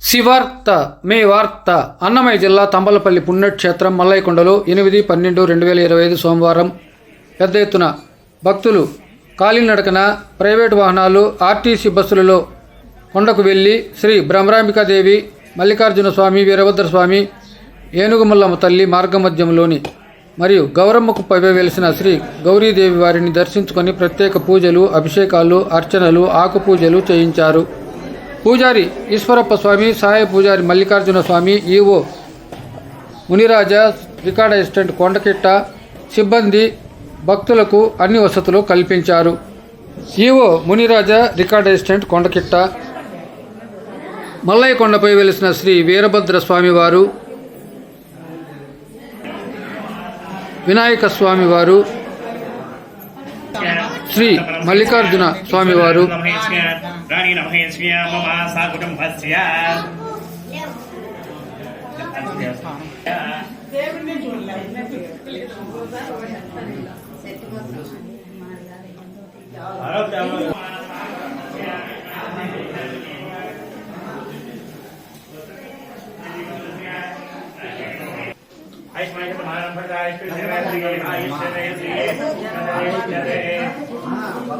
శివార్త మే వార్త అన్నమయ్య జిల్లా తంబలపల్లి పుణ్యక్షేత్రం మల్లయ్యకొండలో ఎనిమిది పన్నెండు రెండు వేల ఇరవై ఐదు సోమవారం పెద్ద ఎత్తున భక్తులు కాలినడకన ప్రైవేటు వాహనాలు ఆర్టీసీ బస్సులలో కొండకు వెళ్ళి శ్రీ భ్రమరాంబికాదేవి మల్లికార్జున స్వామి వీరభద్ర స్వామి ఏనుగుమల్లమ్మ తల్లి మార్గమధ్యంలోని మరియు గౌరమ్మకు పైవే వెలిసిన శ్రీ గౌరీదేవి వారిని దర్శించుకొని ప్రత్యేక పూజలు అభిషేకాలు అర్చనలు ఆకు పూజలు చేయించారు. పూజారి ఈశ్వరప్ప స్వామి సహాయ పూజారి Mallikarjuna Swamy EO Muniraja record assistant Kondakitta సిబ్బంది భక్తులకు అన్ని వసతులు కల్పించారు. EO Muniraja record assistant Kondakitta. Mallayya కొండపై వెలిసిన శ్రీ వీరభద్ర స్వామివారు. వినాయక స్వామివారు. శ్రీ మల్లికార్జున స్వామివారు రాణి నమహేస్య మమ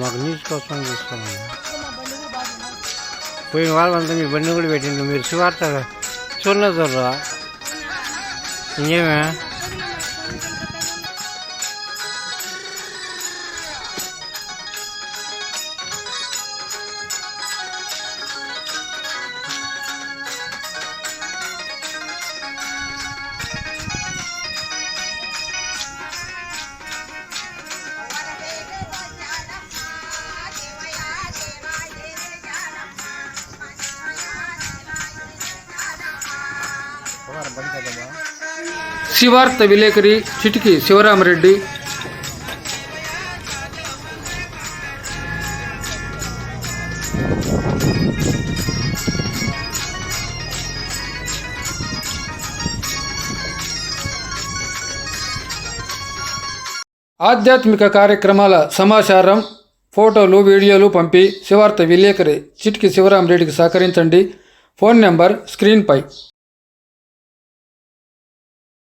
మాకు న్యూస్ కోసం చూస్తున్నాం పోయిన వాళ్ళంతా మీ బండి కూడా పెట్టిండు మీరు శివార్త చూడలేదు చూడరా ఇంకేమే? శివార్త విలేకరి చిటికి శివరామరెడ్డి. ఆధ్యాత్మిక కార్యక్రమాల సమాచారం ఫోటోలు వీడియోలు పంపి శివార్త విలేకరి చిటికి శివరామరెడ్డికి సహకరించండి. ఫోన్ నెంబర్ స్క్రీన్పై.